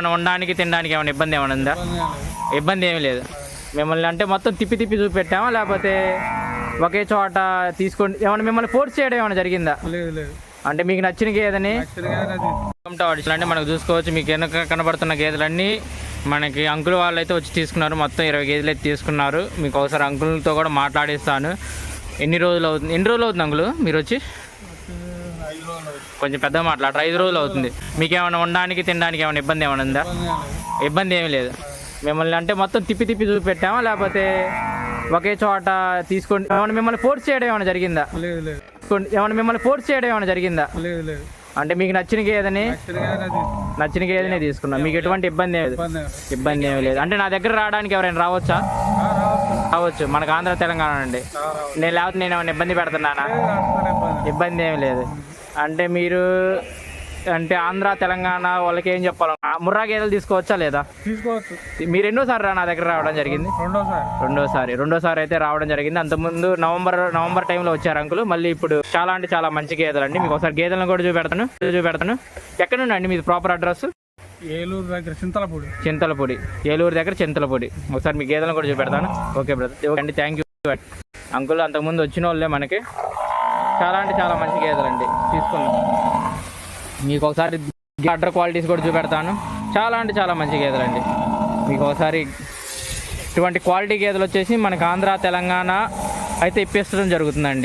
ఏమైనా ఉండడానికి తినడానికి ఏమైనా ఇబ్బంది ఏమైనా ఉందా? ఇబ్బంది ఏమీ లేదు. మిమ్మల్ని అంటే మొత్తం తిప్పి తిప్పి చూపెట్టామా? లేకపోతే ఒకే చోట తీసుకొని ఏమైనా మిమ్మల్ని ఫోర్స్ చేయడం ఏమైనా జరిగిందా? లేదు లేదు. అంటే మీకు నచ్చిన గేదని? ఆడిషన్ అంటే మనకు చూసుకోవచ్చు మీకు వెనక కనబడుతున్న గేదెలన్నీ మనకి అంకుల్ వాళ్ళు అయితే వచ్చి తీసుకున్నారు. మొత్తం ఇరవై గేదెలు అయితే తీసుకున్నారు. మీకు ఒకసారి అంకుల్తో కూడా మాట్లాడిస్తాను. ఎన్ని రోజులు అవుతుంది? ఎన్ని రోజులు అవుతుంది అంకుల్ మీరు వచ్చి? కొంచెం పెద్దగా మాట్లాడరు ఐదు రోజులు అవుతుంది. మీకు ఏమైనా ఉండడానికి తినడానికి ఏమైనా ఇబ్బంది ఏమైనా ఉందా? ఇబ్బంది ఏమీ లేదు. మిమ్మల్ని అంటే మొత్తం తిప్పి తిప్పి చూపెట్టామా? లేకపోతే ఒకే చోట తీసుకొని ఏమైనా మిమ్మల్ని ఫోర్స్ చేయడం ఏమైనా జరిగిందా? ఏమైనా మిమ్మల్ని ఫోర్స్ చేయడం ఏమైనా జరిగిందా? అంటే మీకు నచ్చిన గేదని? నచ్చిన గేదెనే తీసుకున్నా. మీకు ఎటువంటి ఇబ్బంది ఏమి లేదు. ఇబ్బంది ఏమీ లేదు. అంటే నా దగ్గర రావడానికి ఎవరైనా రావచ్చా? రావచ్చు. మనకు ఆంధ్ర తెలంగాణ అండి. నేను లేకపోతే నేను ఏమైనా ఇబ్బంది పెడుతున్నానా? ఇబ్బంది ఏమీ లేదు. అంటే మీరు అంటే ఆంధ్ర తెలంగాణ వాళ్ళకి ఏం చెప్పాలి? ముర్రా గేదెలు తీసుకోవచ్చా లేదా? తీసుకోవచ్చు. మీరు ఎన్నోసారి రా నా దగ్గర రావడం జరిగింది? రెండోసారి. రెండోసారి. రెండోసారి అయితే రావడం జరిగింది. అంతకుముందు నవంబర్ నవంబర్ టైంలో వచ్చారు అంకులు. మళ్ళీ ఇప్పుడు చాలా అంటే చాలా మంచి గేదెలు అండి మీకు ఒకసారి గేదెలను కూడా చూపెడతాను. చూపెడతాను. ఎక్కడ నుండి అండి మీది ప్రాపర్ అడ్రస్? ఏలూరు దగ్గర చింతలపూడి. చింతలపొడి. ఏలూరు దగ్గర చింతలపొడి. ఒకసారి మీ గేదెలను కూడా చూపెడతాను. ఓకే బ్రదర్ ఓకే అండి థ్యాంక్ యూ అంకుల్ అంతకుముందు వచ్చిన వాళ్ళే మనకి. చాలా అంటే చాలా మంచి గేదెలండి తీసుకున్నాం. మీకు ఒకసారి అడ్డర్ క్వాలిటీస్ కూడా చూపెడతాను. చాలా అంటే చాలా మంచి గేదెలండి మీకు ఒకసారి ఇటువంటి క్వాలిటీ గేదెలు వచ్చేసి మనకు ఆంధ్ర తెలంగాణ అయితే ఇప్పించడం జరుగుతుందండి.